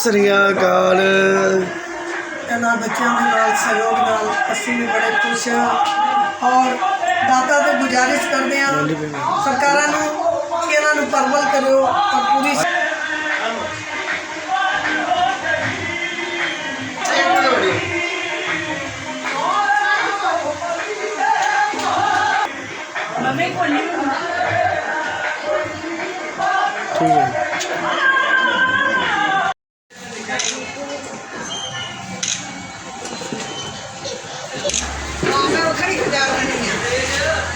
ਸ੍ਰੀ ਅਕਾਲ। ਇਹਨਾਂ ਬੱਚਿਆਂ ਦੇ ਨਾਲ ਸਹਿਯੋਗ ਨਾਲ ਅਸੀਂ ਵੀ ਬੜੇ ਖੁਸ਼ ਹਾਂ। ਔਰ ਦਾਤਾ ਤੋਂ ਗੁਜ਼ਾਰਿਸ਼ ਕਰਦੇ ਹਾਂ ਸਰਕਾਰਾਂ ਨੂੰ ਕਿ ਇਹਨਾਂ ਨੂੰ ਪਰਵਲ ਕਰੋ ਔਰ ਪੂਰੀ ਠੀਕ ਹੈ ਹਾਂ।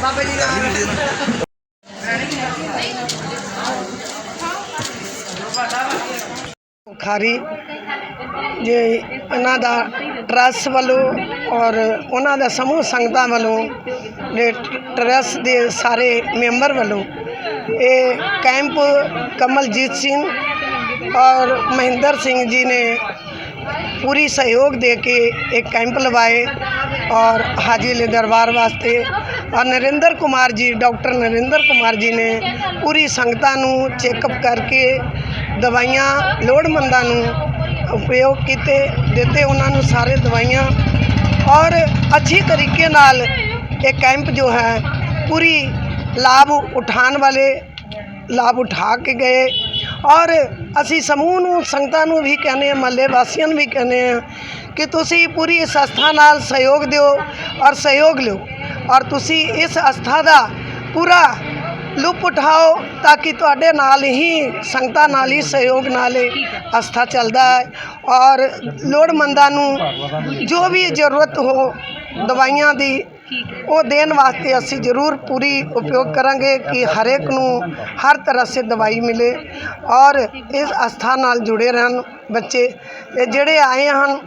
ਬਾਬਾ ਖਾਰੀ ਜੇ, ਇਹਨਾਂ ਦਾ ਟਰੱਸ ਵੱਲੋਂ ਔਰ ਉਹਨਾਂ ਦਾ ਸਮੂਹ ਸੰਗਤਾਂ ਵੱਲੋਂ ਦੇ ਟਰੱਸ ਦੇ ਸਾਰੇ ਮੈਂਬਰ ਵੱਲੋਂ ਇਹ ਕੈਂਪ ਕਮਲਜੀਤ ਸਿੰਘ ਔਰ ਮਹਿੰਦਰ ਸਿੰਘ ਜੀ ਨੇ ਪੂਰੀ ਸਹਿਯੋਗ ਦੇ ਕੇ ਇਹ ਕੈਂਪ ਲਵਾਏ ਔਰ ਹਾਜੀ ਲੇ ਦਰਬਾਰ ਵਾਸਤੇ ਔਰ ਨਰਿੰਦਰ ਕੁਮਾਰ ਜੀ, ਡਾਕਟਰ ਨਰਿੰਦਰ ਕੁਮਾਰ ਜੀ ਨੇ ਪੂਰੀ ਸੰਗਤਾਂ ਨੂੰ ਚੈੱਕਅਪ ਕਰਕੇ ਦਵਾਈਆਂ ਲੋੜਮੰਦਾਂ ਨੂੰ ਉਪਯੋਗ ਕੀਤੇ, ਦਿੱਤੇ, ਉਹਨਾਂ ਨੂੰ ਸਾਰੇ ਦਵਾਈਆਂ ਔਰ ਅੱਛੀ ਤਰੀਕੇ ਨਾਲ ਇਹ ਕੈਂਪ ਜੋ ਹੈ ਪੂਰੀ ਲਾਭ ਉਠਾਉਣ ਵਾਲੇ ਲਾਭ ਉਠਾ ਕੇ ਗਏ ਔਰ ਅਸੀਂ ਸਮੂਹ ਨੂੰ, ਸੰਗਤਾਂ ਨੂੰ ਵੀ ਕਹਿੰਦੇ ਆ ਮਹੱਲੇ ਵਾਸੀਆਂ ਨੂੰ ਵੀ ਕਹਿੰਦੇ ਆ ਕਿ ਤੁਸੀਂ ਪੂਰੀ ਸੰਸਥਾ ਨਾਲ ਸਹਿਯੋਗ ਦਿਓ ਔਰ ਸਹਿਯੋਗ ਲਿਓ। ਔਰ ਤੁਸੀਂ ਇਸ ਅਸਥਾ ਦਾ ਪੂਰਾ ਲੁਪ ਉਠਾਓ ਤਾਂ ਕਿ ਤੁਹਾਡੇ ਨਾਲ ਹੀ ਸੰਗਤਾਂ ਨਾਲ ਹੀ ਸਹਿਯੋਗ ਨਾਲ ਹੀ ਅਸਥਾ ਚੱਲਦਾ ਹੈ। ਔਰ ਲੋੜਮੰਦਾਂ ਨੂੰ ਜੋ ਵੀ ਜ਼ਰੂਰਤ ਹੋ ਦਵਾਈਆਂ ਦੀ, ਉਹ ਦੇਣ ਵਾਸਤੇ ਅਸੀਂ ਜ਼ਰੂਰ ਪੂਰੀ ਉਪਯੋਗ ਕਰਾਂਗੇ ਕਿ ਹਰੇਕ ਨੂੰ ਹਰ ਤਰ੍ਹਾਂ ਸੇ ਦਵਾਈ ਮਿਲੇ ਔਰ ਇਸ ਅਸਥਾ ਨਾਲ ਜੁੜੇ ਰਹਿਣ ਬੱਚੇ। ਇਹ ਜਿਹੜੇ ਆਏ ਹਨ,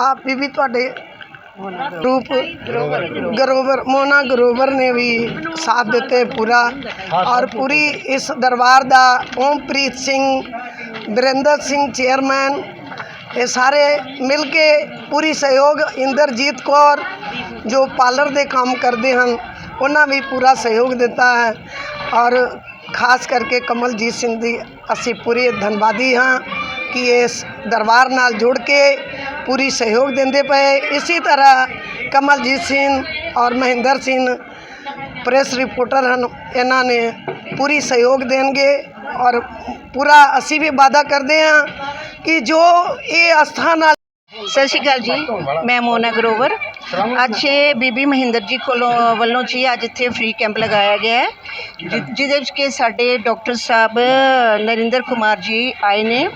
ਆਪ ਵੀ ਵੀ ਤੁਹਾਡੇ ਰੂਪ ਗਰੋਵਰ ਮੋਨਾ ਗਰੋਵਰ ਨੇ ਵੀ ਸਾਥ ਦਿੱਤੇ ਪੂਰਾ। ਔਰ ਪੂਰੀ ਇਸ ਦਰਬਾਰ ਦਾ ਓਮਪ੍ਰੀਤ ਸਿੰਘ ਬਰਿੰਦਰ ਸਿੰਘ ਚੇਅਰਮੈਨ, ਇਹ ਸਾਰੇ ਮਿਲ ਕੇ ਪੂਰੀ ਸਹਿਯੋਗ ਇੰਦਰਜੀਤ ਕੌਰ, ਜੋ ਪਾਰਲਰ ਦੇ ਕੰਮ ਕਰਦੇ ਹਨ, ਉਹਨਾਂ ਵੀ ਪੂਰਾ ਸਹਿਯੋਗ ਦਿੱਤਾ ਹੈ। ਔਰ ਖਾਸ ਕਰਕੇ ਕਮਲਜੀਤ ਸਿੰਘ ਦੀ ਅਸੀਂ ਪੂਰੇ ਧੰਨਵਾਦੀ ਹਾਂ ਕਿ ਇਸ ਦਰਬਾਰ ਨਾਲ ਜੁੜ ਕੇ ਪੂਰੀ ਸਹਿਯੋਗ ਦਿੰਦੇ ਪਏ। ਇਸੇ ਤਰ੍ਹਾਂ ਕਮਲਜੀਤ ਸਿੰਘ ਔਰ ਮਹਿੰਦਰ ਸਿੰਘ ਪ੍ਰੈਸ ਰਿਪੋਰਟਰ ਹਨ, ਇਹਨਾਂ ਨੇ ਪੂਰੀ ਸਹਿਯੋਗ ਦੇਣਗੇ ਔਰ ਪੂਰਾ ਅਸੀਂ ਵੀ ਵਾਅਦਾ ਕਰਦੇ ਹਾਂ ਕਿ ਜੋ ਇਹ ਆਸਥਾ ਨਾਲ ਸਤਿ ਸ਼੍ਰੀ ਅਕਾਲ ਜੀ, ਮੈਂ ਮੋਨਾ ਗਰੋਵਰ। ਅੱਜ ਇਹ ਬੀਬੀ ਮਹਿੰਦਰ ਜੀ ਕੋਲੋਂ ਵੱਲੋਂ ਜੀ ਅੱਜ ਇੱਥੇ ਫ੍ਰੀ ਕੈਂਪ ਲਗਾਇਆ ਗਿਆ ਹੈ, ਜਿ- ਜਿਹਦੇ ਵਿੱਚ ਕਿ ਸਾਡੇ ਡਾਕਟਰ ਸਾਹਿਬ ਨਰਿੰਦਰ ਕੁਮਾਰ ਜੀ ਆਏ ਨੇ।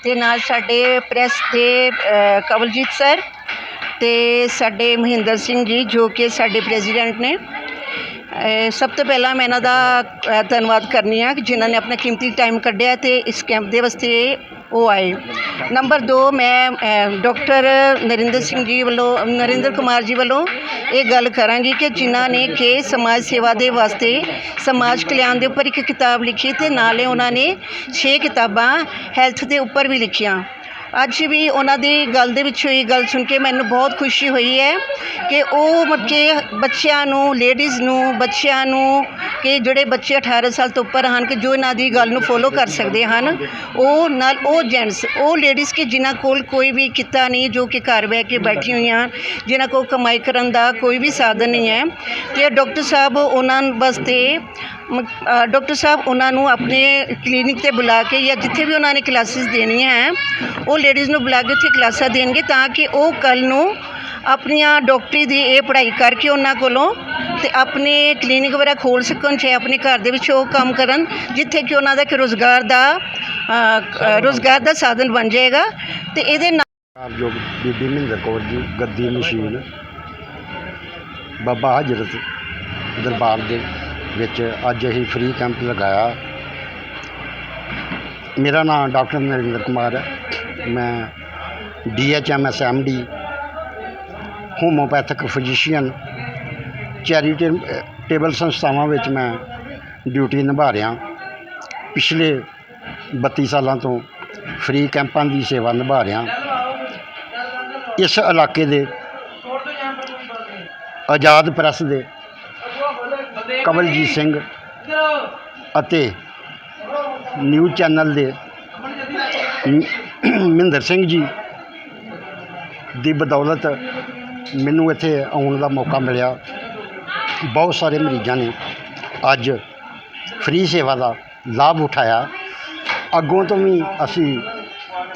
ਅਤੇ ਨਾਲ ਸਾਡੇ ਪ੍ਰੈਸ ਦੇ ਅ, ਕਵਲਜੀਤ ਸਰ ਅਤੇ ਸਾਡੇ ਮਹਿੰਦਰ ਸਿੰਘ ਜੀ ਜੋ ਕਿ ਸਾਡੇ ਪ੍ਰੈਜ਼ੀਡੈਂਟ ਨੇ। ਸਭ ਤੋਂ ਪਹਿਲਾਂ ਮੈਂ ਇਹਨਾਂ ਦਾ ਧੰਨਵਾਦ ਕਰਨੀ ਆ ਕਿ ਜਿਨ੍ਹਾਂ ਨੇ ਆਪਣਾ ਕੀਮਤੀ ਟਾਈਮ ਕੱਢਿਆ ਅਤੇ ਇਸ ਕੈਂਪ ਦੇ ਵਾਸਤੇ ਉਹ ਆਏ। ਨੰਬਰ 2 ਮੈਂ ਅ, ਡਾਕਟਰ ਨਰਿੰਦਰ ਸਿੰਘ ਜੀ ਵੱਲੋਂ ਨਰਿੰਦਰ ਕੁਮਾਰ ਜੀ ਵੱਲੋਂ ਇਹ ਗੱਲ ਕਰਾਂਗੀ ਕਿ ਜਿਨ੍ਹਾਂ ਨੇ ਕਿ ਸਮਾਜ ਸੇਵਾ ਦੇ ਵਾਸਤੇ ਸਮਾਜ ਕਲਿਆਣ ਦੇ ਉੱਪਰ ਇੱਕ ਕਿਤਾਬ ਲਿਖੀ ਤੇ ਨਾਲੇ ਉਹਨਾਂ ਨੇ 6 ਕਿਤਾਬਾਂ ਹੈਲਥ ਦੇ ਉੱਪਰ ਵੀ ਲਿਖੀਆਂ। ਅੱਜ ਵੀ ਉਹਨਾਂ ਦੀ ਗੱਲ ਦੇ ਵਿੱਚ ਹੋਈ ਗੱਲ ਸੁਣ ਕੇ ਮੈਨੂੰ ਬਹੁਤ ਖੁਸ਼ੀ ਹੋਈ ਹੈ ਕਿ ਉਹ ਮਤਲਬ ਕਿ ਬੱਚਿਆਂ ਨੂੰ ਲੇਡੀਜ਼ ਨੂੰ, ਬੱਚਿਆਂ ਨੂੰ ਕਿ ਜਿਹੜੇ ਬੱਚੇ 18 ਸਾਲ ਤੋਂ ਉੱਪਰ ਹਨ ਕਿ ਜੋ ਇਹਨਾਂ ਦੀ ਗੱਲ ਨੂੰ ਫੋਲੋ ਕਰ ਸਕਦੇ ਹਨ। ਉਹ ਨਾਲ ਉਹ ਜੈਂਟਸ ਉਹ ਲੇਡੀਜ਼ ਕਿ ਜਿਨ੍ਹਾਂ ਕੋਲ ਕੋਈ ਵੀ ਕਿੱਤਾ ਨਹੀਂ, ਜੋ ਕਿ ਘਰ ਬਹਿ ਕੇ ਬੈਠੀ ਹੋਈਆਂ, ਜਿਨ੍ਹਾਂ ਕੋਲ ਕਮਾਈ ਕਰਨ ਦਾ ਕੋਈ ਵੀ ਸਾਧਨ ਨਹੀਂ ਹੈ। ਤੇ ਡਾਕਟਰ ਸਾਹਿਬ, ਉਹਨਾਂ ਵਾਸਤੇ ਡਾਕਟਰ ਸਾਹਿਬ ਉਹਨਾਂ ਨੂੰ ਆਪਣੇ ਕਲੀਨਿਕ ਤੇ ਬੁਲਾ ਕੇ ਜਾਂ ਜਿੱਥੇ ਵੀ ਉਹਨਾਂ ਨੇ ਕਲਾਸਿਸ ਦੇਣੀਆਂ ਹੈ ਉਹ ਲੇਡੀਜ਼ ਨੂੰ ਬੁਲਾ ਕੇ ਉੱਥੇ ਕਲਾਸਾਂ ਦੇਣਗੇ ਤਾਂ ਕਿ ਉਹ ਕੱਲ ਨੂੰ ਆਪਣੀਆਂ ਡਾਕਟਰੀ ਦੀ ਇਹ ਪੜ੍ਹਾਈ ਕਰਕੇ ਉਹਨਾਂ ਕੋਲੋਂ ਤੇ ਆਪਣੇ ਕਲੀਨਿਕ ਵਗੈਰਾ ਖੋਲ ਸਕਣ ਚਾਹੇ ਆਪਣੇ ਘਰ ਦੇ ਵਿੱਚ ਉਹ ਕੰਮ ਕਰਨ ਜਿੱਥੇ ਕਿ ਉਹਨਾਂ ਦਾ ਇੱਕ ਰੋਜ਼ਗਾਰ ਦਾ ਅ, ਰੋਜ਼ਗਾਰ ਦਾ ਸਾਧਨ ਬਣ ਜਾਏਗਾ। ਤੇ ਇਹਦੇ ਨਾਲ ਆਪ ਬੀਬੀ ਮਹਿੰਦਰ ਕੌਰ ਜੀ ਗੱਦੀ ਮਸ਼ੀਨ ਬਾਬਾ ਹਜਰਤ ਦਰਬਾਰ ਦੇ ਵਿੱਚ ਅੱਜ ਅਸੀਂ ਫ੍ਰੀ ਕੈਂਪ ਲਗਾਇਆ। ਮੇਰਾ ਨਾਮ ਡਾਕਟਰ ਨਰਿੰਦਰ ਕੁਮਾਰ ਹੈ। ਮੈਂ DHMS MD homeopathic physician charitable ਸੰਸਥਾਵਾਂ ਵਿੱਚ ਮੈਂ ਡਿਊਟੀ ਨਿਭਾ ਰਿਹਾ। ਪਿਛਲੇ 32 ਸਾਲਾਂ ਤੋਂ ਫ੍ਰੀ ਕੈਂਪਾਂ ਦੀ ਸੇਵਾ ਨਿਭਾ ਰਿਹਾ। ਇਸ ਇਲਾਕੇ ਦੇ ਆਜ਼ਾਦ ਪ੍ਰੈਸ ਦੇ ਕਮਲਜੀਤ ਸਿੰਘ ਅਤੇ ਨਿਊਜ਼ ਚੈਨਲ ਦੇ ਮਹਿੰਦਰ ਸਿੰਘ ਜੀ ਦੀ ਬਦੌਲਤ ਮੈਨੂੰ ਇੱਥੇ ਆਉਣ ਦਾ ਮੌਕਾ ਮਿਲਿਆ। ਬਹੁਤ ਸਾਰੇ ਮਰੀਜ਼ਾਂ ਨੇ ਅੱਜ ਫ੍ਰੀ ਸੇਵਾ ਦਾ ਲਾਭ ਉਠਾਇਆ। ਅੱਗੋਂ ਤੋਂ ਵੀ ਅਸੀਂ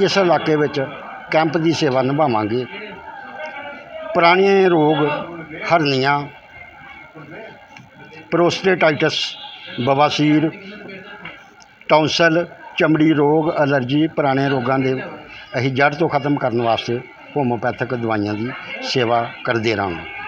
ਇਸ ਇਲਾਕੇ ਵਿੱਚ ਕੈਂਪ ਦੀ ਸੇਵਾ ਨਿਭਾਵਾਂਗੇ। ਪੁਰਾਣੇ ਰੋਗ ਹਰਨੀਆਂ ਪ੍ਰੋਸਟੇਟਾਈਟਸ, ਬਵਾਸੀਰ, ਟੌਂਸਲ, ਚਮੜੀ ਰੋਗ, ਅਲਰਜੀ, ਪੁਰਾਣੇ ਰੋਗਾਂ ਦੇ ਅਸੀਂ ਜੜ੍ਹ ਤੋਂ ਖਤਮ ਕਰਨ ਵਾਸਤੇ ਹੋਮੋਪੈਥਿਕ ਦਵਾਈਆਂ ਦੀ ਸੇਵਾ ਕਰਦੇ ਰਹਾਂਗੇ।